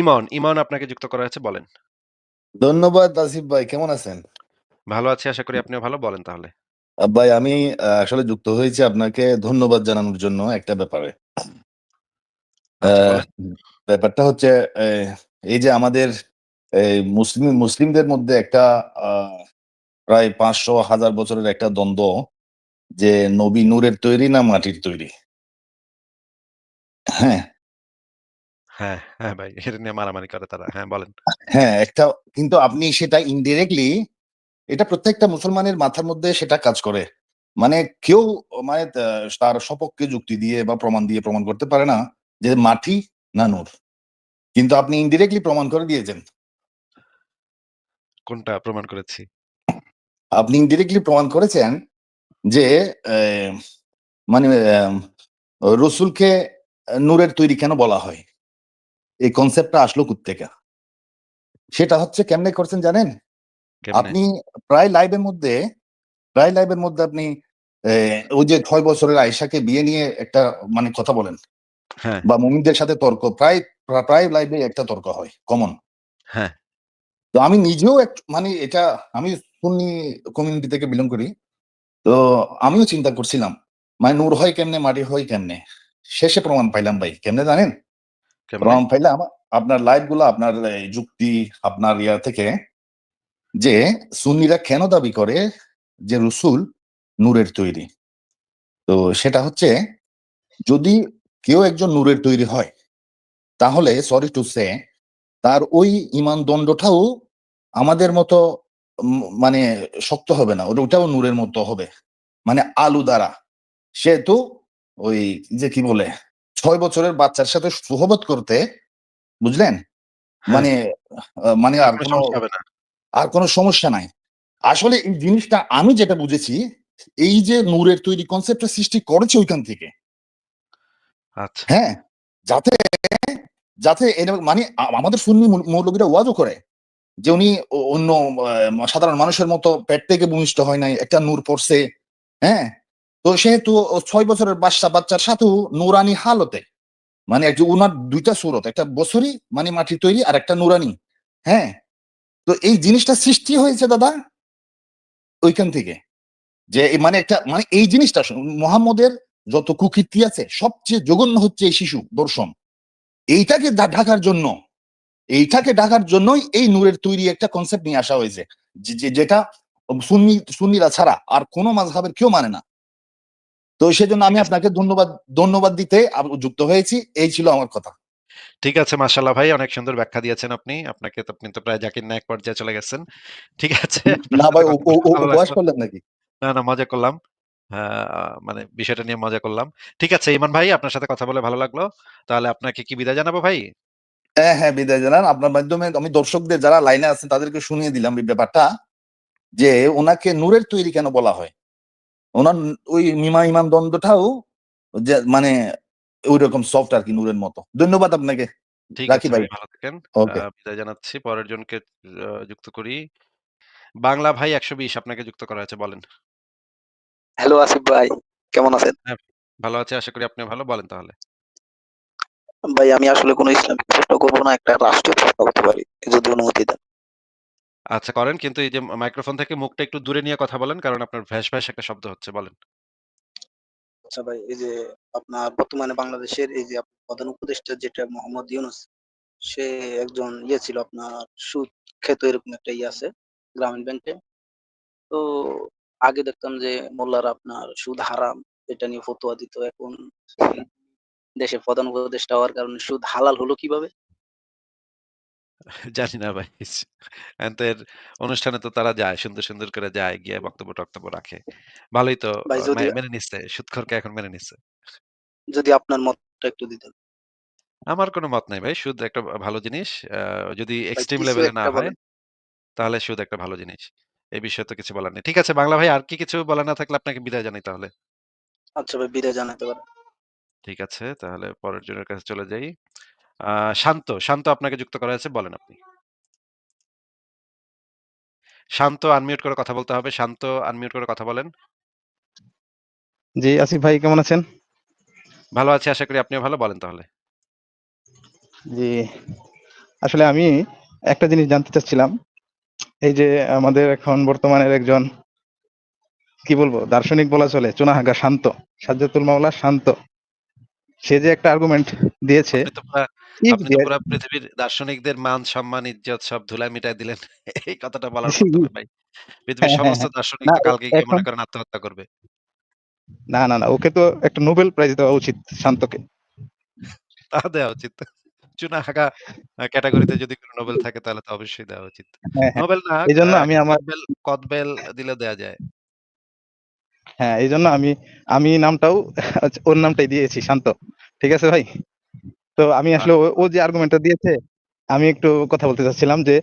ইমন, ইমন আপনাকে যুক্ত করা হয়েছে বলেন। ধন্যবাদ আসিফ ভাই। কেমন আছেন? ভালো আছি আশা করি আপনিও ভালো। বলেন তাহলে। ভাই আমি আসলে যুক্ত হয়েছি আপনাকে ধন্যবাদ জানানোর জন্য একটা ব্যাপারে। আচ্ছা ব্যাপারটা হচ্ছে এই যে আমাদের এই মুসলিম মুসলিমদের মধ্যে একটা প্রায় পাঁচশো হাজার বছরের একটা দ্বন্দ্ব যে নবী নূরের তৈরি না মাটির তৈরি? হ্যাঁ। হ্যাঁ, হ্যাঁ ভাই। এটা নিয়ে মারামারি করে তারা। হ্যাঁ বলেন। হ্যাঁ, একটা কিন্তু আপনি সেটা ইনডিরেক্টলি এটা প্রত্যেকটা মুসলমানের মাথার মধ্যে সেটা কাজ করে। মানে কেউ মানে তা তার সপক্ষে যুক্তি দিয়ে বা প্রমাণ দিয়ে প্রমাণ করতে পারে না যে মাটি না নূর। কিন্তু আপনি ইনডিরেক্টলি প্রমাণ করে দিয়েছেন। কোনটা প্রমাণ করেছি? আপনি ইনডিরেক্টলি প্রমাণ করেছেন যে এ মানে এম রসুলকে আ নূরের তৈরি কেন বলা হয়? এই কনসেপ্টটা আসলো কোত্থেকে? সেটা হচ্ছে কেমনে করছেন জানেন? আপনি প্রায় লাইভের মধ্যে প্রায় লাইভের মধ্যে আপনি ওই যে ছয় বছরের আয়েশাকে বিয়ে নিয়ে একটা মানে কথা বলেন। হ্যাঁ। বা মুমিনদের সাথে তর্ক প্রায় প্রায় লাইভে একটা তর্ক হয় কমন। হ্যাঁ। তো আমি নিজেও এক মানে এটা আমি সুন্নি কমিউনিটি থেকে বিলং করি। তো আমিও চিন্তা করছিলাম। মানে নূর হয় কেমনে, মাটি হয় কেমনে? শেষে প্রমাণ পাইলাম ভাই। কেমনে জানেন? কেমনে? প্রমাণ আপনার লাইভগুলা, আপনার যুক্তি, আপনার ইয়া থেকে যে সুন্নিরা কেন দাবি করে যে রসুল নূরের তৈরি? তো সেটা হচ্ছে, যদি কেউ একজন নূরের তৈরি হয়, তাহলে সরি টু সে তার ওই ইমান দণ্ডটাও আমাদের মতো মানে শক্ত হবে না। ওটা, ওটাও নূরের মতো হবে। মানে আলু দ্বারা। সেহেতু ওই যে কি বলে ৬ বছরের বাচ্চার সাথে সুহবত করতে বুঝলেন? হ্যাঁ। মানে মানে আর কোন আর কোন সমস্যা নাই। আসলে এই জিনিসটা আমি যেটা বুঝেছি এই যে নূরের তৈরি কনসেপ্টটা সৃষ্টি করেছে ওইখান থেকে। আচ্ছা। হ্যাঁ? যাতে যাতে মানে আমাদের সুন্নি মৌলবীরা ওয়াজও করে। যে উনি অন্য সাধারণ মানুষের মতো পেট থেকে ভূমিষ্ঠ হয় নাই। একটা নূর পড়ছে। হ্যাঁ? তো সেহেতু ৬ বছরের বাচ্চা বাচ্চার সাথেও নুরানি হালতে। মানে এক যে উনার ২ টা সুরত। একটা বছরি মানে মাটির তৈরি, আর একটা নুরানি। হ্যাঁ? তো এই জিনিসটা সৃষ্টি হয়েছে দাদা ঐখান থেকে। যে মানে একটা মানে এই জিনিসটা মোহাম্মদের যত কুকীর্তি আছে, সবচেয়ে জঘন্য হচ্ছে এই শিশু দর্শন। এইটাকে ঢাকার জন্য, এইটাকে ঢাকার জন্যই এই নূরের তৈরি একটা কনসেপ্ট নিয়ে আসা হয়েছে। যেটা সুন্নি সুন্নিরা ছাড়া আর কোনো মাযহাবের কেউ মানে না। তো সেজন্য আমি আপনাকে ধন্যবাদ ধন্যবাদ দিতে যুক্ত হয়েছি। এই ছিল আমার কথা। ঠিক আছে মাশাআল্লাহ ভাই অনেক সুন্দর ব্যাখ্যা দিয়েছেন আপনি। আপনাকে তো আপনি তো প্রায় জাকির নায়েক পর্যায়ে চলে গেছেন। ঠিক আছে না ভাই কথা উপ বলে উ ভালো উপহাস লাগল। করলেন নাকি? না, না মজা করলাম। মানে বিষয়টা নিয়ে মজা করলাম। ঠিক আছে ইমন ভাই আপনার সাথে কথা বলে ভালো লাগল। তাহলে আপনাকে কি বিদায় জানাব ভাই? হ্যাঁ, হ্যাঁ বিদায় জানান। আপনার মাধ্যমে আমি দর্শকদের যারা লাইনে আছেন তাদেরকে শুনিয়ে দিলাম এই ব্যাপারটা। যে ওনাকে নূরের তৈরি কেন বলা হয়? উনার ওই মিমা ঈমান দ্বন্দ্বটাও যে মানে ঐরকম সফট আরকি নূরের মতো। ধন্যবাদ আপনাকে। ঠিক আছে ভাই। ভালো থাকেন। বিদায় জানাচ্ছি। পরের জনকে যুক্ত করি। বাংলা ভাই ১২০ আপনাকে যুক্ত করা হয়েছে বলেন। হ্যালো আসিফ ভাই, কেমন আছেন? হ্যাঁ, ভালো আছি। আশা করি আপনিও ভালো। বলেন তাহলে। ভাই আমি আসলে কোন ইসলামিক প্রশ্ন করব না। একটা রাষ্ট্রীয় প্রশ্ন করতে পারি। যদি অনুমতি দেন। আচ্ছা করেন। কিন্তু এই যে মাইক্রোফোন থেকে মুখটা একটু দূরে নিয়ে কথা বলেন। কারণ আপনার ভ্যাস, ভ্যাস একটা শব্দ হচ্ছে। বলেন। আচ্ছা ভাই, এই যে আপনার বর্তমানে বাংলাদেশের এই যে প্রধান উপদেষ্টা যেটা মোহাম্মদ ইউনূস, সে একজন ইয়ে ছিল আপনার সুদ খেত এরকম একটা ইয়ে আছে গ্রামীণ ব্যাংকে। তো আগে দেখতাম যে মোল্লারা আপনার সুদ হারাম এটা নিয়ে ফতোয়া দিত। এখন দেশের প্রধান উপদেষ্টা হওয়ার কারণে সুদ হালাল হলো কীভাবে? জানি না ভাই। এর অনুষ্ঠানে তো তারা যায়। সুন্দর, সুন্দর করে যায়। গিয়ে বক্তব্য-টক্তব্য রাখে। ভালোই তো মেনে নিচ্ছে। সুদখোরকে এখন মেনে নিচ্ছে। যদি আপনার মতটা একটু দিতেন। আমার কোন মত নাই ভাই। সুদ একটা ভালো জিনিস। যদি এক্সট্রিম লেভেলে না হয় তাহলে সুদ একটা ভালো জিনিস। এই বিষয়ে তো কিছু বলার নেই। ঠিক আছে বাংলা ভাই আর কি কিছু বলার না থাকলে আপনাকে বিদায় জানাই তাহলে। আচ্ছা ভাই বিদায় জানাতে পারেন। ঠিক আছে। তাহলে পরের জনের কাছে চলে যাই। শান্ত, শান্ত আপনাকে যুক্ত করা হয়েছে। বলেন আপনি। শান্ত আনমিউট করে কথা বলতে হবে। শান্ত আনমিউট করে কথা বলেন। জি, আসিফ ভাই কেমন আছেন? ভালো আছি। আশা করি আপনিও ভালো। বলেন তাহলে। জি। আসলে আমি একটা জিনিস জানতে চাচ্ছিলাম এই যে আমাদের এখন বর্তমানের একজন কি বলব দার্শনিক বলা চলে চুনাহাগা শান্ত সাজ্জাতুল মাওলা শান্ত সে যে একটা আর্গুমেন্ট দিয়েছে আপনি তো পুরা পৃথিবীর দার্শনিকদের মান সম্মান ইজ্জত সব ধুলায় মিটায় দিলেন। এই কথাটা বলার ভাই। পৃথিবীর হ্যাঁ, সমস্ত হ্যাঁ, দার্শনিক কালকে গিয়ে মনে করেন আত্মহত্যা করবে। না না না ওকে তো একটা নোবেল প্রাইজ দেওয়া উচিত শান্তকে। তা দেওয়া উচিত। চুনা হাগা ক্যাটাগরিতে যদি কোনো নোবেল থাকে তাহলে তো অবশ্যই দেওয়া উচিত। হ্যাঁ হ্যাঁ। নোবেল না এই জন্য আমি আমার কদবেল দিলে দেওয়া যায়। হ্যাঁ এই জন্য আমি আমি নামটাও ওর নামটাই দিয়েছি শান্ত। ঠিক আছে ভাই? তো আমি আসলে ও- যে আর্গুমেন্টটা দিয়েছে আমি একটু কথা বলতে চাচ্ছিলাম যে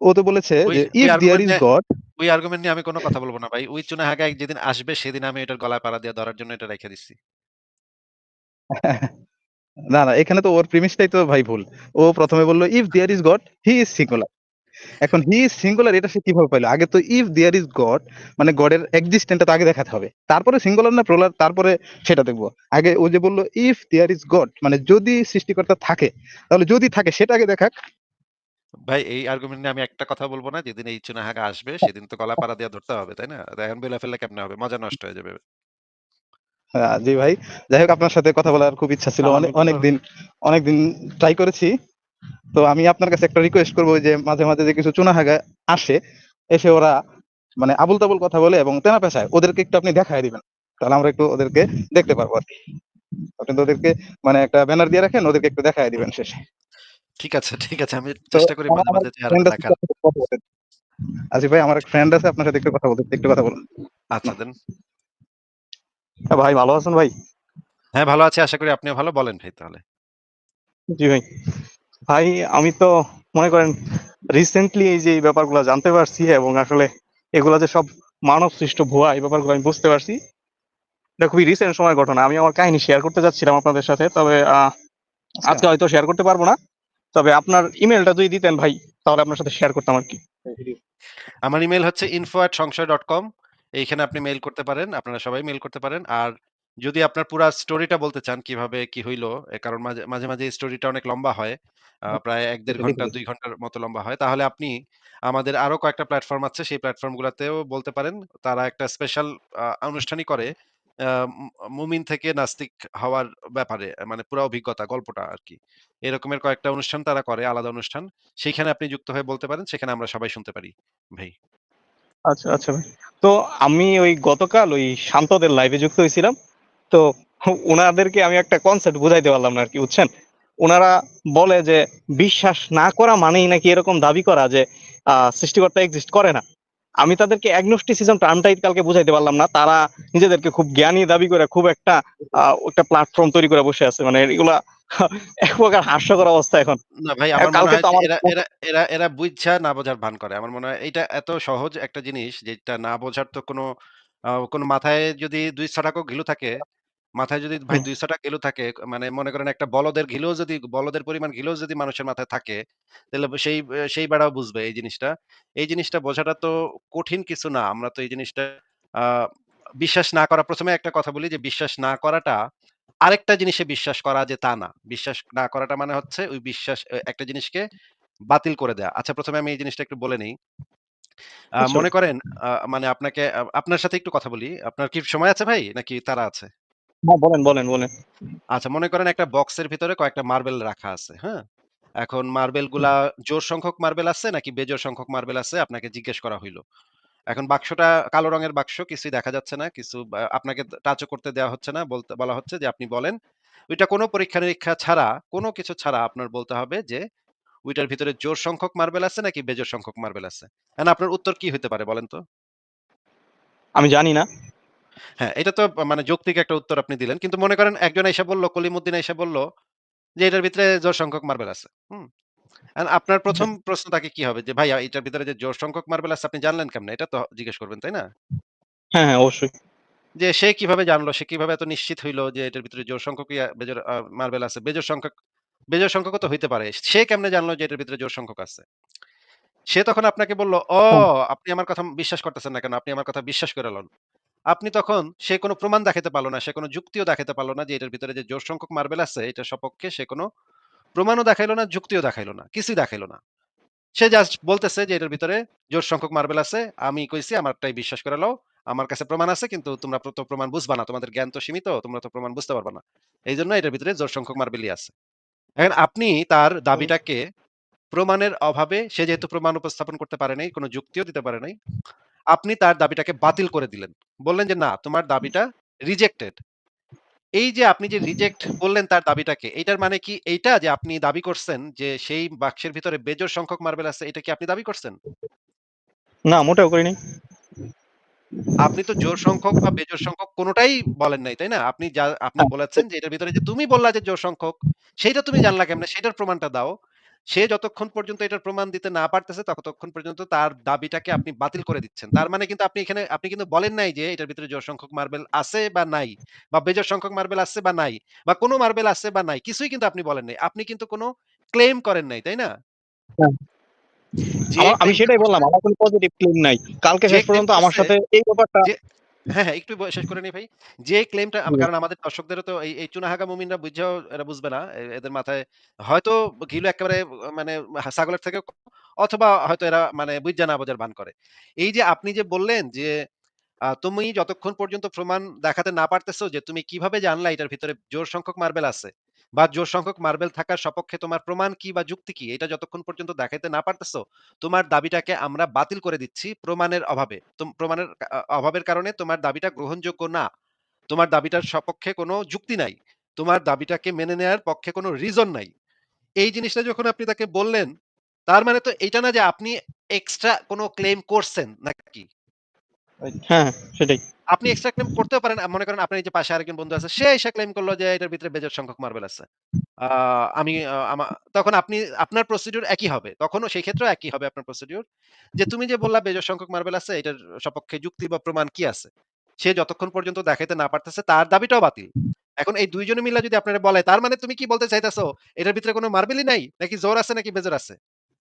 ও তো বলেছে যে ইফ দেয়ার ইজ গড ওই আর্গুমেন্ট নিয়ে আমি কোনো কথা বলব না ভাই। ওই চুনা হাগা যেদিন আসবে সেদিন আমি এটার গলায় পাড়া দিয়ে ধরার জন্য এটা রেখে দিচ্ছি। না না এখানে তো ওর প্রিমিসটাই তো ভাই ভুল। ও প্রথমে বলল if there is God he is singular এখন হি ইজ সিঙ্গুলার এটা সে কীভাবে পাইলো? আগে তো ইফ দেয়ার ইজ গড মানে গডের এক্সিস্টেন্টটা তো আগে দেখাতে হবে। তারপরে সিঙ্গুলার না প্রোলার তারপরে সেটা দেখব। আগে ও যে বলল ইফ দেয়ার ইজ গড মানে যদি সৃষ্টিকর্তা থাকে তাহলে যদি থাকে সেটা আগে দেখাক। ভাই এই আর্গুমেন্ট নিয়ে আমি একটা কথা বলব না যেদিন এই চুনা হাগা আসবে সেদিন তো গলা পাড়া দিয়ে ধরতে হবে তাই না? এখন বেলা ফেললে কেমনে হবে? মজা নষ্ট হয়ে যাবে। আহ, জি ভাই। যাই হোক আপনার সাথে কথা বলার খুব ইচ্ছা ছিল। অনেক অনেকদিন অনেকদিন ট্রাই করেছি। তো আমি আপনার কাছে একটা রিকোয়েস্ট করব যে মাঝে মাঝে যে কিছু চুনাহাগা আসে এসে ওরা মানে আবুল তাবুল কথা বলে এবং তেনা পেশায় ওদেরকে একটু আপনি দেখায় দিবেন। তাহলে আমরা একটু ওদেরকে দেখতে পারব আর কি। আপনি তো ওদেরকে মানে একটা ব্যানার দিয়ে রাখেন ওদেরকে একটু দেখায় দিবেন শেষে। ঠিক আছে ঠিক আছে আমি চেষ্টা করি মাঝে মাঝে দেখার। আসিফ ভাই আমার এক ফ্রেন্ড আছে আপনার সাথে একটু কথা বলতে একটু কথা বলুন। আচ্ছা দেন। ভাই ভালো আছেন ভাই? হ্যাঁ ভালো আছি আশা করি আপনিও ভালো। বলেন ভাই তাহলে। জি ভাই। ভাই আমি তো মনে করেন রিসেন্টলি এই যে এই ব্যাপারগুলো জানতে পারছি এবং আসলে এগুলা যে সব মানব সৃষ্ট ভুয়া এই ব্যাপারগুলো আমি বুঝতে পারছি। এটা খুবই রিসেন্ট সময় ঘটনা। আমি আমার কাহিনী শেয়ার করতে যাচ্ছিলাম আপনাদের সাথে তবে আহ, আজকে হয়তো শেয়ার করতে পারব না। তবে আপনার ইমেলটা যদি দিতেন ভাই তাহলে আপনার সাথে শেয়ার করতাম আর কি। আমার ইমেল হচ্ছে ইনফো সংশয় ডট কম এইখানে আপনি মেইল করতে পারেন আপনারা সবাই মেইল করতে পারেন। আর যদি আপনার পুরা স্টোরিটা বলতে চান কীভাবে কি হইল কারণ মাঝে মাঝে মাঝে স্টোরিটা অনেক লম্বা হয় প্রায় এক দেড় ঘণ্টা দুই ঘণ্টার মতো লম্বা হয় তাহলে আপনি আমাদের আরও কয়েকটা প্ল্যাটফর্ম আছে সেই প্ল্যাটফর্ম গুলাতেও বলতে পারেন। তারা একটা স্পেশাল অনুষ্ঠানই করে মুমিন থেকে নাস্তিক হওয়ার ব্যাপারে মানে পুরো অভিজ্ঞতা গল্পটা আর কি এরকমের কয়েকটা অনুষ্ঠান তারা করে আলাদা অনুষ্ঠান। সেইখানে আপনি যুক্ত হয়ে বলতে পারেন সেখানে আমরা সবাই শুনতে পারি ভাই। আচ্ছা আচ্ছা ভাই। তো আমি ওই গতকাল ওই শান্তদের লাইভে যুক্ত হয়েছিলাম। তো ওনাদেরকে আমি একটা কনসেপ্ট বুঝাইতে পারলাম না আর কি বুঝছেন? ওনারা বলে যে বিশ্বাস না করা মানেই নাকি এরকম দাবি করা যে আহ, সৃষ্টিকর্তা এক্সিস্ট করে না। আমি তাদেরকে অ্যাগনোস্টিসিজম টার্মটাই কালকে বুঝাইতে পারলাম না। তারা নিজেদেরকে খুব জ্ঞানী দাবি করে খুব একটা একটা প্ল্যাটফর্ম তৈরি করে বসে আছে। মানে এগুলা এক প্রকার হাস্যকর অবস্থা এখন। না ভাই আমার মনে হয় এরা এরা এরা বুঝছা না বোঝার ভান করে। আমার মনে হয় এটা এত সহজ একটা জিনিস যেটা না বোঝার তো কোনো আহ, কোনো মাথায় যদি দুই ছাটাকও ঘিলু থাকে মাথায় যদি ভাই হুম। দুই ছাটা ঘিলু থাকে মানে মনে করেন একটা বলদের ঘিলেও যদি বলদের পরিমাণ ঘিলেও যদি মানুষের মাথায় থাকে তাহলে সেই সেই বেড়াও বুঝবে এই জিনিসটা। এই জিনিসটা বোঝাটা তো কঠিন কিছু না। আমরা তো এই জিনিসটা বিশ্বাস না করা প্রথমে একটা কথা বলি যে বিশ্বাস না করাটা আরেকটা জিনিসে বিশ্বাস করা যে তা না। বিশ্বাস না করাটা মানে হচ্ছে ওই বিশ্বাস একটা জিনিসকে বাতিল করে দেয়া। আচ্ছা প্রথমে আমি এই জিনিসটা একটু বলে নেই। মনে করেন আহ, মানে আপনাকে আপনার সাথে একটু কথা বলি। আপনার কি সময় আছে ভাই? নাকি তারা আছে? হ্যাঁ বলেন বলেন বলেন। আচ্ছা মনে করেন একটা বক্সের ভিতরে কয়েকটা মার্বেল রাখা আছে হ্যাঁ? এখন মার্বেলগুলা জোর সংখ্যক মার্বেল আছে নাকি বেজোর সংখ্যক মার্বেল আছে? আপনাকে জিজ্ঞেস করা হইল। এখন বাক্সটা কালো রঙের বাক্স কিছুই দেখা যাচ্ছে না কিছু আপনাকে টাচও করতে দেওয়া হচ্ছে না বলতে বলা হচ্ছে যে আপনি বলেন ওইটা কোনো পরীক্ষা নিরীক্ষা ছাড়া কোনো কিছু ছাড়া আপনার বলতে হবে যে ওইটার ভিতরে জোর সংখ্যক মার্বেল আছে নাকি বেজোর সংখ্যক মার্বেল আছে? এখন আপনার উত্তর কি হতে পারে বলেন তো? আমি জানি না। হ্যাঁ এটা তো মানে যৌক্তিক একটা উত্তর আপনি দিলেন। কিন্তু মনে করেন একজন এসে বলল কলিমুদ্দিন এসে বলল যে এটার ভিতরে জোর সংখ্যক মার্বেল আছে। হুম? আপনার প্রথম প্রশ্ন তাকে কি হবে? যে ভাই এটার ভিতরে যে জোর সংখ্যক মার্বেল আছে আপনি জানলেন কেমনে? এটা তো জিজ্ঞেস করবেন তাই না? হ্যাঁ হ্যাঁ অবশ্যই। যে সে কীভাবে জানলো? সে কীভাবে এত নিশ্চিত হইল যে এটার ভিতরে জোর সংখ্যক বেজোর মার্বেল আছে? বেজোর সংখ্যক বেজোর সংখ্যক তো হইতে পারে। সে কেমনে জানলো যে এটার ভিতরে জোর সংখ্যক আছে? সে তখন আপনাকে বলল ও আপনি আমার কথা বিশ্বাস করতেছেন না কেন? আপনি আমার কথা বিশ্বাস করে লন। আপনি তখন সে কোনো প্রমাণ দেখাতে পারল না সে কোনো যুক্তিও দেখাতে পারল না যে এটার ভিতরে যে জোর সংখ্যক মার্বেল আছে এটা সপক্ষে সে কোনো প্রমাণও দেখাইলো না, যুক্তিও দেখাইলো না। কিছুই দেখাইলো না। সে জাস্ট বলতেছে যে এটার ভিতরে জোড় সংখ্যক মার্বেল আছে। আমি কইছি আমারটাই বিশ্বাস করে লও। আমার কাছে প্রমাণ আছে কিন্তু তোমরা তো প্রমাণ বুঝবা না। তোমাদের জ্ঞান তো সীমিত। তোমরা তো প্রমাণ বুঝতে পারবা না। এইজন্য এটার ভিতরে জোড় সংখ্যক মার্বেলই আছে। এখন আপনি তার দাবিটাকে প্রমাণের অভাবে সে যেহেতু প্রমাণ উপস্থাপন করতে পারে নাই, কোন যুক্তিও দিতে পারে নাই। আপনি তার দাবিটাকে বাতিল করে দিলেন। বললেন যে না তোমার দাবিটা রিজেক্টেড। এই যে আপনি যে রিজেক্ট বললেন তার দাবিটাকে, এইটার মানে কি এইটা যে আপনি দাবি করছেন যে সেই বাক্সের ভিতরে বেজোড় সংখ্যক মার্বেল আছে এটা কি আপনি দাবি করছেন? না মোটেও করিনি। আপনি তো জোর সংখ্যক বা বেজোড় সংখ্যক কোনটাই বলেন নাই, তাই না? আপনি যা আপনি বলেছেন যে এটার ভিতরে যে তুমি বললা যে জোর সংখ্যক, সেইটা তুমি জানলা কেমনে? সেটার প্রমাণটা দাও। সে যতক্ষণ পর্যন্ত এটার প্রমাণ দিতে না পারতেছে ততক্ষণ পর্যন্ত তার দাবিটাকে আপনি বাতিল করে দিচ্ছেন। তার মানে কিন্তু আপনি এখানে আপনি কিন্তু বলেন নাই যে এটার ভিতরে জোড় সংখ্যক মার্বেল আছে বা নাই বা বেজোড় সংখ্যক মার্বেল আছে বা নাই বা কোন মার্বেল আছে বা নাই। কিছুই কিন্তু আপনি বলেন নাই। আপনি কিন্তু কোন ক্লেইম করেন নাই, তাই না? হ্যাঁ। আমি সেটাই বললাম। আমার কোন পজিটিভ ক্লেইম নাই। কালকে শেষ পর্যন্ত আমার সাথে এই ব্যাপারটা হ্যাঁ, হ্যাঁ, একটু শেষ করে নি ভাই। যে ক্লেমটা কারণ আমাদের দর্শকদেরও তো এই চুনাহাগা মুমিনরা বুঝাও এরা বুঝবে না। এদের মাথায় হয়তো ঘিলু একেবারে মানে সাগলের ছাগলের থেকেও অথবা হয়তো এরা মানে বুইঝা না বোঝার ভান করে। এই যে আপনি যে বললেন যে তুমি যতক্ষণ পর্যন্ত প্রমাণ দেখাতে না পারতেছো যে তুমি কীভাবে জানলা এটার ভিতরে জোর সংখ্যক মার্বেল আছে বা জোড় সংখ্যক মার্বেল থাকার সপক্ষে তোমার প্রমাণ কি বা যুক্তি কি? এটা যতক্ষণ পর্যন্ত দেখাইতে না পারতেছো, তোমার দাবিটাকে আমরা বাতিল করে দিচ্ছি প্রমাণের অভাবে। প্রমাণের অভাবের কারণে তোমার দাবিটা গ্রহণযোগ্য না। তোমার দাবিটার সপক্ষে কোন যুক্তি নাই। তোমার দাবিটাকে মেনে নেয়ার পক্ষে কোনো রিজন নাই। এই জিনিসটা যখন আপনি তাকে বললেন, তার মানে তো এটা না যে আপনি এক্সট্রা কোনো ক্লেইম করছেন নাকি? হ্যাঁ, সেটাই। আপনি এক্সট্রা ক্লেইম করতেও পারেন। মনে করেন আপনার যে পাশে আরেকজন বন্ধু আছে, সে এসে ক্লেইম করল যে এটার ভিতরে বেজোড় সংখ্যক মার্বেল আছে। আমি তখন আপনি আপনার প্রসিডিউর একই হবে। তখনও সেই ক্ষেত্রেও একই হবে আপনার প্রসিডিউর। যে তুমি যে বললা বেজোড় সংখ্যক মার্বেল আছে এটার সপক্ষে যুক্তি বা প্রমাণ কি আছে? সে যতক্ষণ পর্যন্ত দেখাইতে না পারতেছে তার দাবিটাও বাতিল। এখন এই ২ জনে মিলা যদি আপনারে বলে তার মানে তুমি কি বলতে চাইতেছো এটার ভিতরে কোন মার্বেলই নাই? নাকি জোর আছে নাকি বেজোড় আছে?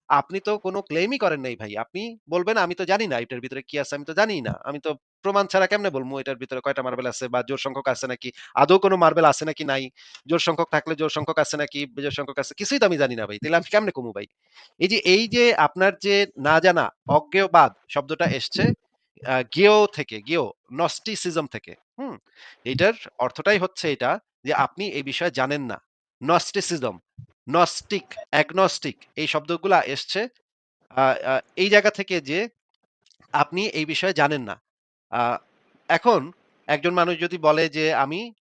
আপনি তো কোনো ক্লেইমই করেন নাই ভাই। আপনি বলবেন আমি তো জানি না এটার ভিতরে কি আছে আমি তো জানিই না। আমি তো প্রমাণ ছাড়া কেমনে বলব এটার ভিতরে কয়টা মার্বেল আছে বা জোর সংখ্যক আছে নাকি? আদৌ কোন মার্বেল আছে নাকি নাই? জোর সংখ্যক থাকলে জোড় সংখ্যক আছে নাকি? বেজোড় সংখ্যক আছে কিছুই তো আমি জানি না ভাই। তাইলে আমি কেমনে কমু ভাই? এই যে এই যে আপনার যে না জানা অজ্ঞেয়বাদ শব্দটা এসছে জ্ঞেয় থেকে জ্ঞেয় নস্টিসিজম থেকে। হুম? এটার অর্থটাই হচ্ছে এটা যে আপনি এই বিষয়ে জানেন না। নস্টিসিজম, নস্টিক, অ্যাগনস্টিক এই শব্দগুলা এসছে এই জায়গা থেকে যে আপনি এই বিষয়ে জানেন না। এখন একজন মানুষ যদি বলে যে আমি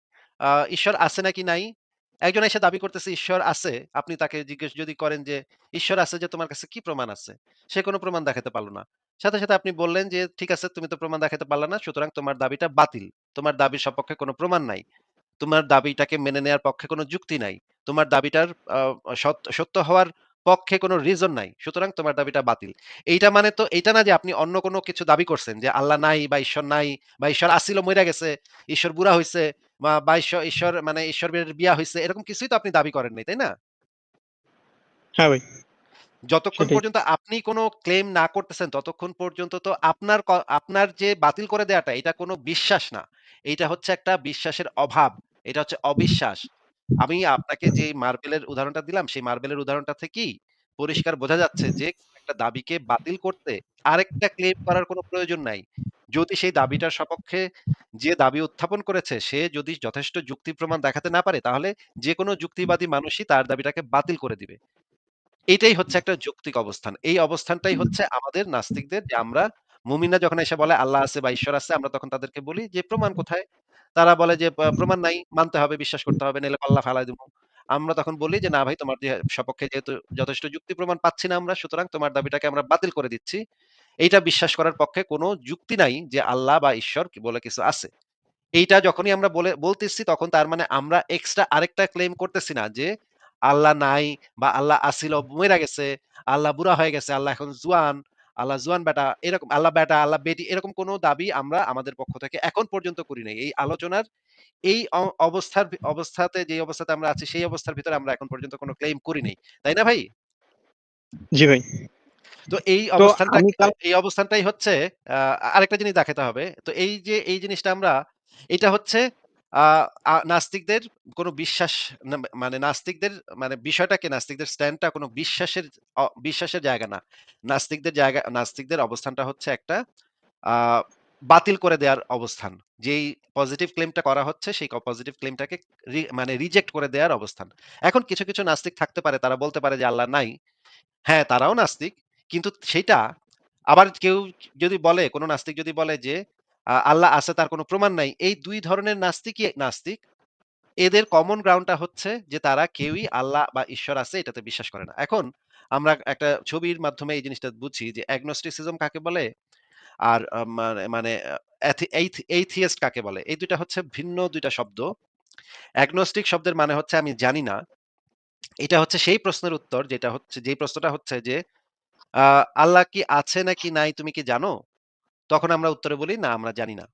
ঈশ্বর আছে নাকি নাই? একজন এসে দাবি করতেছে ঈশ্বর আছে। আপনি তাকে জিজ্ঞেস যদি করেন যে, "ঈশ্বর আছে যে তোমার কাছে কি প্রমাণ আছে?" সে কোনো প্রমাণ দেখাতে পারল না। সাথে, সাথে আপনি বললেন যে, "ঠিক আছে তুমি তো প্রমাণ দেখাতে পারলা না। সুতরাং তোমার দাবিটা বাতিল। তোমার দাবির সপক্ষে কোনো প্রমাণ নাই। তোমার দাবিটাকে মেনে নেওয়ার পক্ষে কোনো যুক্তি নাই। তোমার দাবিটার সত্য হওয়ার পক্ষে কোন রিজন নাই। সুতরাং তোমার দাবিটা বাতিল।" এইটা মানে তো এইটা না যে আপনি অন্য কোন কিছু দাবি করছেন যে আল্লাহ নাই বা ঈশ্বর নাই বা ঈশ্বর আছিল মইরা গেছে, ঈশ্বর বুড়া হইছে বা ঈশ্বর ঈশ্বর মানে ঈশ্বরের বিয়া হইছে এরকম কিছুই তো আপনি দাবি করেন নাই, তাই না? হ্যাঁ ভাই। যতক্ষণ পর্যন্ত আপনি কোনো ক্লেম না করতেছেন ততক্ষণ পর্যন্ত তো আপনার আপনার যে বাতিল করে দেয়াটা এটা কোনো বিশ্বাস না। এটা হচ্ছে একটা বিশ্বাসের অভাব। এটা হচ্ছে অবিশ্বাস। আমি আপনাকে যে মার্বেলের উদাহরণটা দিলাম সেই মার্বেলের উদাহরণটা থেকেই পরিষ্কার বোঝা যাচ্ছে যে একটা দাবিকে বাতিল করতে আরেকটা ক্লেইম করার কোন প্রয়োজন নাই। যদি সেই দাবিটার সপক্ষে যে দাবি উত্থাপন করেছে সে যদি যথেষ্ট যুক্তি প্রমাণ দেখাতে না পারে তাহলে যেকোনো যুক্তিবাদী মানুষই তার দাবিটাকে বাতিল করে দিবে। এটাই হচ্ছে একটা যৌক্তিক অবস্থান। এই অবস্থানটাই হচ্ছে আমাদের নাস্তিকদের যে আমরা মুমিনরা যখন এসে বলে আল্লাহ আছে বা ঈশ্বর আছে আমরা তখন তাদেরকে বলি যে প্রমাণ কোথায়? তারা বলে যে প্রমাণ নাই, মানতে হবে, বিশ্বাস করতে হবে, নাইলে পাল্লা ফালায় দিমু। আমরা তখন বলি যে না ভাই তোমার সপক্ষে যেহেতু যথেষ্ট যুক্তি প্রমাণ পাচ্ছি না আমরা সুতরাং তোমার দাবিটাকে আমরা বাতিল করে দিচ্ছি। এইটা বিশ্বাস করার পক্ষে কোন যুক্তি নাই যে আল্লাহ বা ঈশ্বর কি বলে কিছু আছে। এইটা যখনই আমরা বলে বলতেছি তখন তার মানে আমরা এক্সট্রা আরেকটা ক্লেইম করতেছি না যে আল্লাহ নাই বা আল্লাহ আসিল মইরা গেছে, আল্লাহ বুড়া হয়ে গেছে, আল্লাহ এখন জুয়ান, আল্লাহ জুয়ান বেটা এরকম আল্লাহ বেটা, আল্লাহ বেটি এরকম কোন দাবি আমরা আমাদের পক্ষ থেকে এখন পর্যন্ত করি নাই। এই আলোচনার এই অবস্থার অবস্থাতে যে অবস্থাতে আমরা আছি সেই অবস্থার ভিতরে আমরা এখন পর্যন্ত কোন ক্লেইম করি নাই। তাই না ভাই? জি ভাই। তো এই অবস্থানটা এই অবস্থানটাই হচ্ছে আরেকটা জিনিস দেখাতে হবে। তো এই যে এই জিনিসটা আমরা এটা হচ্ছে নাস্তিকদের কোনো বিশ্বাস মানে নাস্তিকদের মানে বিষয়টাকে নাস্তিকদের স্ট্যান্ডটা কোনো বিশ্বাসের বিশ্বাসের জায়গা না। নাস্তিকদের জায়গা নাস্তিকদের অবস্থানটা হচ্ছে একটা বাতিল করে দেওয়ার অবস্থান। যেই পজিটিভ ক্লেমটা করা হচ্ছে সেই পজিটিভ ক্লেমটাকে মানে রিজেক্ট করে দেওয়ার অবস্থান। এখন কিছু, কিছু নাস্তিক থাকতে পারে তারা বলতে পারে যে আল্লাহ নাই। হ্যাঁ, তারাও নাস্তিক। কিন্তু সেটা আবার কেউ যদি বলে কোনো নাস্তিক যদি বলে যে আল্লাহ আছে, তার কোনো প্রমাণ নাই। এই ২ ধরনের নাস্তিকই নাস্তিক। এদের কমন গ্রাউন্ডটা হচ্ছে যে, তারা কেউই আল্লাহ বা ঈশ্বর আছে, এটাতে বিশ্বাস করে না। এখন আমরা একটা ছবির মাধ্যমে এই জিনিসটা বুঝি যে, agnosticism কাকে বলে? আর মানে মানে আ এথি এইথ atheist কাকে বলে? এই দুইটা হচ্ছে ভিন্ন দুইটা শব্দ। অ্যাগনোস্টিক শব্দের মানে হচ্ছে আমি জানি না। এটা হচ্ছে সেই প্রশ্নের উত্তর, যেটা হচ্ছে, যেই প্রশ্নটা হচ্ছে যে আল্লাহ কি আছে নাকি নাই, তুমি কি জানো? তখন আমরা উত্তরে বলি, না, আমরা জানি না।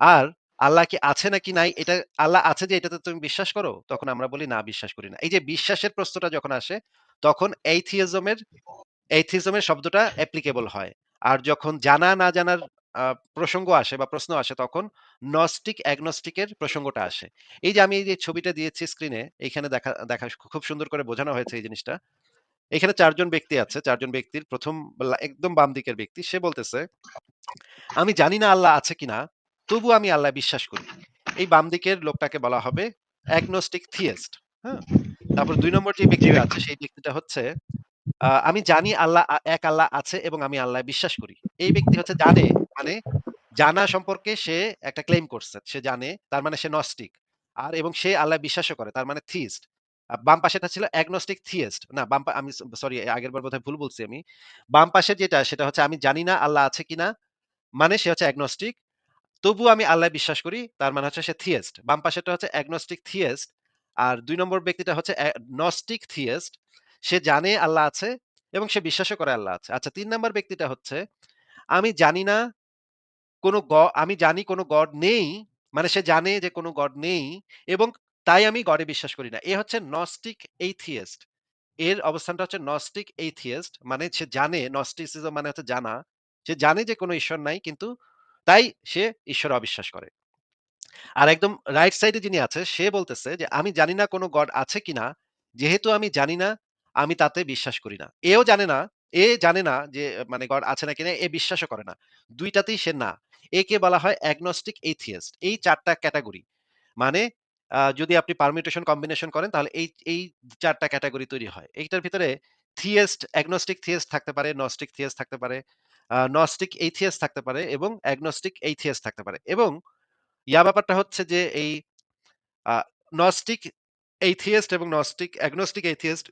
আর আল্লাহ কি আছে নাকি নাই, এটা আল্লাহ আছে যে এটাতে তুমি বিশ্বাস করো? তখন আমরা বলি, না, বিশ্বাস করি না। এই যে বিশ্বাসের প্রশ্নটা যখন আসে, তখন atheism এর শব্দটা applicable হয়। আর যখন জানা, না জানার প্রসঙ্গ আসে বা প্রশ্ন আসে, তখন নস্টিক অ্যাগনস্টিকের প্রসঙ্গটা আসে। এই যে আমি এই যে ছবিটা দিয়েছি স্ক্রিনে এইখানে দেখা দেখা, খুব সুন্দর করে বোঝানো হয়েছে এই জিনিসটা। এখানে ৪ জন ব্যক্তি আছে। ৪ জন ব্যক্তির ১ম লা একদম বাম দিকের ব্যক্তি সে বলতেছে, "আমি জানি না আল্লাহ আছে কিনা, তবুও আমি আল্লাহ বিশ্বাস করি।" এই বাম দিকের লোকটাকে বলা হবে agnostic theist, হ্যাঁ? তারপর ২ নম্বর যে ভাই। আছে সেই ব্যক্তিটা হচ্ছে, "আমি জানি আল্লাহ এক আল্লাহ আছে এবং আমি আল্লাহ বিশ্বাস করি।" এই ব্যক্তি হচ্ছে জানে মানে জানা সম্পর্কে সে একটা ক্লেইম করছে। সে জানে তার মানে সে নস্টিক। আর এবং সে আল্লাহ বিশ্বাসও করে। তার মানে থিস্ট। বাম পাশেরটা ছিল agnostic theist না বাম আমি সরি আগেরবার বোধহয় ভুল বলছি আমি। বাম পাশে যেটা সেটা হচ্ছে আমি জানি না আল্লাহ আছে কিনা, মানে সে হচ্ছে agnostic তবুও আমি আল্লাহ বিশ্বাস করি। তার মানে হচ্ছে সে থিয়েস্ট। বাম পাশেরটা হচ্ছে agnostic theist আর ২ নম্বর ব্যক্তিটা হচ্ছে gnostic theist সে জানে আল্লাহ আছে এবং সে বিশ্বাসও করে আল্লাহ আছে। আচ্ছা তিন নম্বর ব্যক্তিটা হচ্ছে আমি জানি না কোনো গ আমি জানি কোনো গড নেই। মানে সে জানে যে কোনো গড নেই এবং তাই আমি গডে বিশ্বাস করি না। এ হচ্ছে নস্টিক atheist এর অবস্থানটা হচ্ছে নস্টিক atheist মানে সে জানে Gnosticism মানে হচ্ছে জানা। সে জানে যে কোনো ঈশ্বর নাই কিন্তু তাই সে ঈশ্বরে অবিশ্বাস করে। আর একদম রাইট সাইডে যিনি আছে সে বলতেছে যে, "আমি জানি না কোনো গড আছে কিনা। যেহেতু আমি জানি না, আমি তাতে বিশ্বাস করি না।" এও জানে না, এ জানে না যে মানে গড আছে না কিনা এ বিশ্বাসও করে না। দুইটাতেই সে না। একে বলা হয় agnostic এইথিয়েস্ট এই চারটা ক্যাটাগরি মানে যদি আপনি পারমিউটেশন কম্বিনেশন করেন তাহলে এই এই ৪ টা ক্যাটেগরি তৈরি হয়। এইটার ভিতরে theist, agnostic theist থাকতে পারে, gnostic theist থাকতে পারে, আ gnostic atheist থাকতে পারে এবং agnostic atheist থাকতে পারে। এবং ইয়া ব্যাপারটা হচ্ছে যে এই নস্টিক atheist এবং নস্টিক agnostic atheist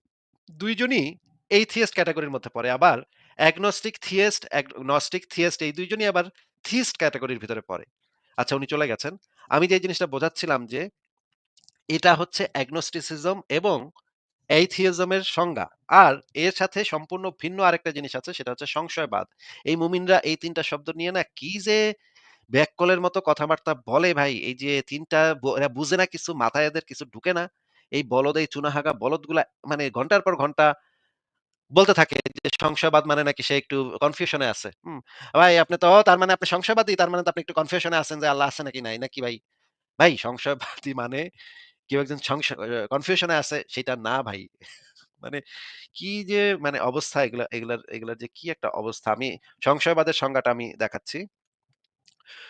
২ জনই atheist ক্যাটেগরির মধ্যে পড়ে। আবার agnostic থিয়েস্ট ag থিয়েস্ট এই দুইজনই আবার theist ক্যাটাগরির ভিতরে পড়ে। আচ্ছা উনি চলে গেছেন। আমি যে জিনিসটা বোঝাচ্ছিলাম যে এটা হচ্ছে agnosticism এবং এর সংজ্ঞা। আর এর সাথে সম্পূর্ণ ভিন্ন আরেকটা জিনিস আছে সেটা হচ্ছে সংশয়বাদ। এই মুমিনরা এই ৩ টা শব্দ নিয়ে না কি যে ব্যাককলের মতো কথাবার্তা বলে ভাই। এই যে ৩ টা ব এরা বুঝে না কিছু, মাথায় এদের কিছু ঢুকে না। এই বলদ, এই চুনাহাগা বলদগুলা মানে ঘণ্টার পর ঘণ্টা বলতে থাকে যে সংশয়বাদ মানে নাকি সে একটু কনফিউশনে আছে। হুম? ভাই আপনি তো তার মানে আপনি সংশয়বাদী, তার মানে তো আপনি একটু কনফিউশন আছেন যে আল্লাহ আছে নাকি নাই, নাকি ভাই? ভাই সংশয়বাদী মানে কেউ একজন কনফিউশন আছে, সেটা না ভাই। মানে কি যে মানে অবস্থা এগুলা, এগুলার এগুলার যে কি একটা অবস্থা। আমি সংশয়বাদের সংজ্ঞাটা আমি দেখাচ্ছি।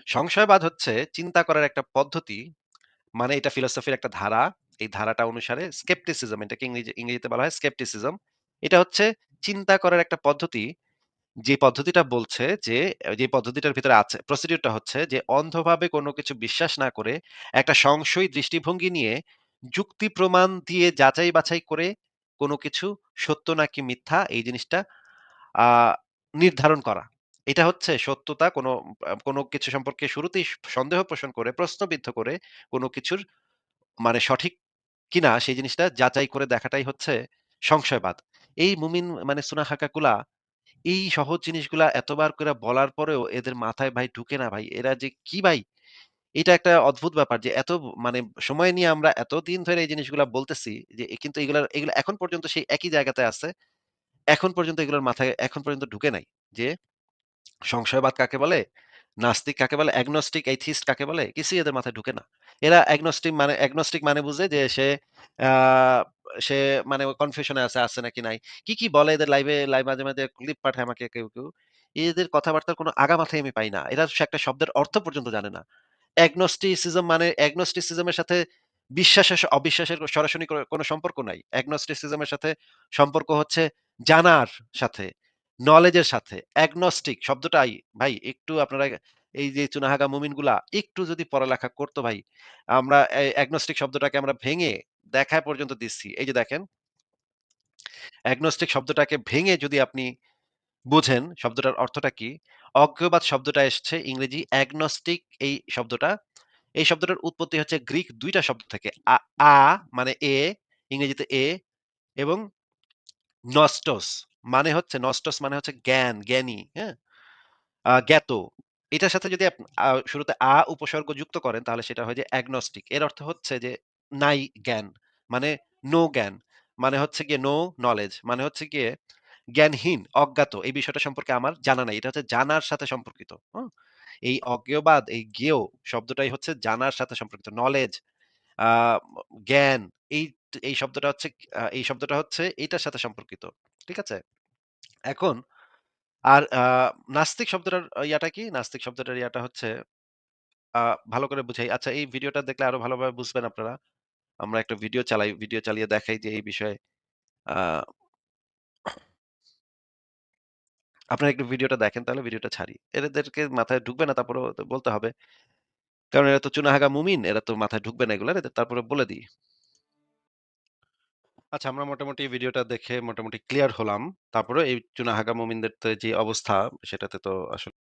সংশয়বাদ হচ্ছে চিন্তা করার একটা পদ্ধতি। মানে এটা ফিলোসফির একটা ধারা। এই ধারাটা অনুসারে skepticism, এটাকে ইংরেজি, ইংরেজিতে বলা হয় skepticism এটা হচ্ছে চিন্তা করার একটা পদ্ধতি। যে পদ্ধতিটা বলছে যে, যে পদ্ধতিটার ভিতরে আছে প্রসিডিউর টা হচ্ছে যে অন্ধভাবে কোনো কিছু বিশ্বাস না করে একটা সংশয়ী দৃষ্টিভঙ্গি নিয়ে যুক্তি প্রমাণ দিয়ে যাচাই বাছাই করে কোনো কিছু সত্য নাকি মিথ্যা এই জিনিসটা নির্ধারণ করা। এটা হচ্ছে সত্যতা কোনো কোনো কিছু সম্পর্কে শুরুতেই সন্দেহ পোষণ করে প্রশ্নবিদ্ধ করে কোনো কিছুর মানে সঠিক কিনা সেই জিনিসটা যাচাই করে দেখাটাই হচ্ছে সংশয়বাদ। এই মুমিন মানে সুনাহাকাগুলা এই সহজ জিনিসগুলা এতবার করে বলার পরেও এদের মাথায় ভাই ঢুকে না ভাই। এরা যে কি ভাই? এটা একটা অদ্ভুত ব্যাপার যে এত মানে সময় নিয়ে আমরা এতদিন ধরে এই জিনিসগুলা বলতেছি যে কিন্তু এগুলার, এগুলো এখন পর্যন্ত সেই একই জায়গাতে আছে। এখন পর্যন্ত এগুলোর মাথায়, এখন পর্যন্ত ঢুকে নাই যে সংশয়বাদ কাকে বলে? নাস্তিক কাকে বলে? অ্যাগনস্টিক, এথিস্ট কাকে বলে? কিছুই এদের মাথায় ঢুকে না। এরা অ্যাগনস্টিক মানে অ্যাগনস্টিক মানে বুঝে যে সে সে মানে কনফিউশন আছে, আছে নাকি নাই। কি, কি বলে এদের লাইভে লাইভ মাঝে, মাঝে ক্লিপ পাঠায় আমাকে কেউ, কেউ। এদের কথাবার্তার কোনো আগা মাথায় আমি পাই না। এরা একটা শব্দের অর্থ পর্যন্ত জানে না। অ্যাগনস্টিসিজম মানে অ্যাগনস্টিসিজম এর সাথে বিশ্বাসের অবিশ্বাসের সরাসরি কোনো সম্পর্ক নাই। অ্যাগনস্টিসিজম এর সাথে সম্পর্ক হচ্ছে জানার সাথে, নলেজ এর সাথে। অ্যাগনস্টিক শব্দটাই ভাই একটু আপনারা এই যে চুনাহাগা মুমিনগুলা একটু যদি পড়ালেখা করতো ভাই, আমরা অ্যাগনস্টিক শব্দটাকে আমরা ভেঙে দেখায় পর্যন্ত দিচ্ছি। এই যে দেখেন অ্যাগনস্টিক শব্দটাকে ভেঙে যদি আপনি বুঝেন শব্দটার অর্থটা কি? অজ্ঞবাদ শব্দটা এসছে ইংরেজি অ্যাগনস্টিক এই শব্দটা। এই শব্দটার উৎপত্তি হচ্ছে গ্রিক দুইটা শব্দ থেকে। আ মানে এ, ইংরেজিতে এ এবং নস্টোস মানে হচ্ছে নস্টস মানে হচ্ছে জ্ঞান, জ্ঞানী, হ্যাঁ? জ্ঞাত। এটার সাথে যদি শুরুতে আ উপসর্গ যুক্ত করেন তাহলে সেটা হয় যে অ্যাগনস্টিক। এর অর্থ হচ্ছে যে নাই জ্ঞান। মানে নো জ্ঞান। মানে হচ্ছে গিয়ে নো নলেজ। মানে হচ্ছে গিয়ে জ্ঞানহীন, অজ্ঞাত। এই বিষয়টা সম্পর্কে আমার জানা নাই। এটা হচ্ছে জানার সাথে সম্পর্কিত। এই অজ্ঞবাদ এই জ্ঞেয় শব্দটাই হচ্ছে জানার সাথে সম্পর্কিত। নলেজ, জ্ঞান এই এই শব্দটা হচ্ছে এই শব্দটা হচ্ছে এইটার সাথে সম্পর্কিত। ঠিক আছে? এখন, আর নাস্তিক শব্দটার ইয়াটা কি? নাস্তিক শব্দটার ইয়াটা হচ্ছে ভালো করে বুঝাই। আচ্ছা এই ভিডিওটা দেখলে আরও ভালোভাবে বুঝবেন আপনারা। আমরা একটা ভিডিও চালাই। ভিডিও চালিয়ে দেখাই যে এই বিষয়ে আপনারা একটু ভিডিওটা দেখেন তাহলে ভিডিওটা ছাড়ি। এদেরকে মাথায় ঢুকবে না তারপরে বলতে হবে। কারণ এরা তো চুনাহাগা মুমিন। এরা তো মাথায় ঢুকবে না। এদের তারপরে বলে দিই। আচ্ছা আমরা মোটামুটি ভিডিওটা দেখে মোটামুটি ক্লিয়ার হলাম। তারপরে এই চুনাহাগা মুমিনদের যে অবস্থা, সেটাতে তো আসলে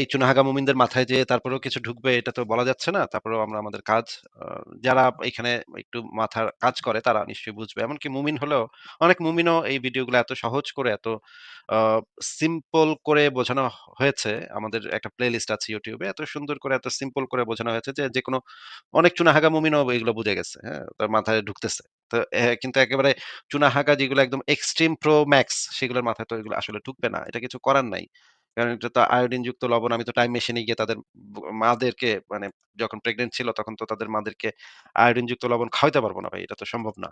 এই চুনাহাগা মুমিনদের মাথায় যে তারপরেও কিছু ঢুকবে, এটা তো বলা যাচ্ছে না। তারপরেও আমরা আমাদের কাজ যারা এখানে একটু মাথার কাজ করে, তারা নিশ্চয়ই বুঝবে। এমনকি মুমিন হলেও, অনেক মুমিনও এই ভিডিওগুলো এত সহজ করে, এত সিম্পল করে বোঝানো হয়েছে। আমাদের একটা প্লে লিস্ট আছে ইউটিউবে এত সুন্দর করে, এত সিম্পল করে বোঝানো হয়েছে যে, যেকোনো অনেক চুনাহাগা মুমিনও এগুলো বুঝে গেছে। হ্যাঁ? তার মাথায় ঢুকতেছে। তো কিন্তু একেবারে চুনাহাগা যেগুলো একদম এক্সট্রিম প্রো ম্যাক্স সেগুলোর মাথায় তো এগুলো আসলে ঢুকবে না। এটা কিছু করার নাই। কারণ এটা তো আয়োডিনযুক্ত লবণ। আমি তো টাইম মেশিনে গিয়ে তাদের মাদেরকে মানে যখন প্রেগন্যান্ট ছিল তখন তো তাদের মাদেরকে আয়োডিনযুক্ত লবণ খাওয়াইতে পারব না ভাই। এটা তো সম্ভব না।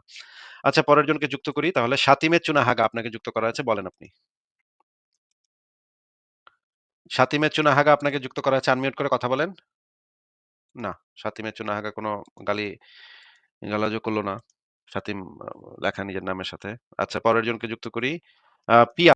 আচ্ছা পরের জনকে যুক্ত করি। তাহলে শাতিমের চুনাহাগা আপনাকে যুক্ত করা হয়েছে বলেন আপনি। শাতিমের চুনাহাগা আপনাকে যুক্ত করা হয়েছে। আনমিউট করে কথা বলেন। না, সাতিমের চুনা হাগা কোনো গালি গালাজও করল না। সাতিম লেখা নিজের নামের সাথে। আচ্ছা পরের জনকে যুক্ত করি। পিয়া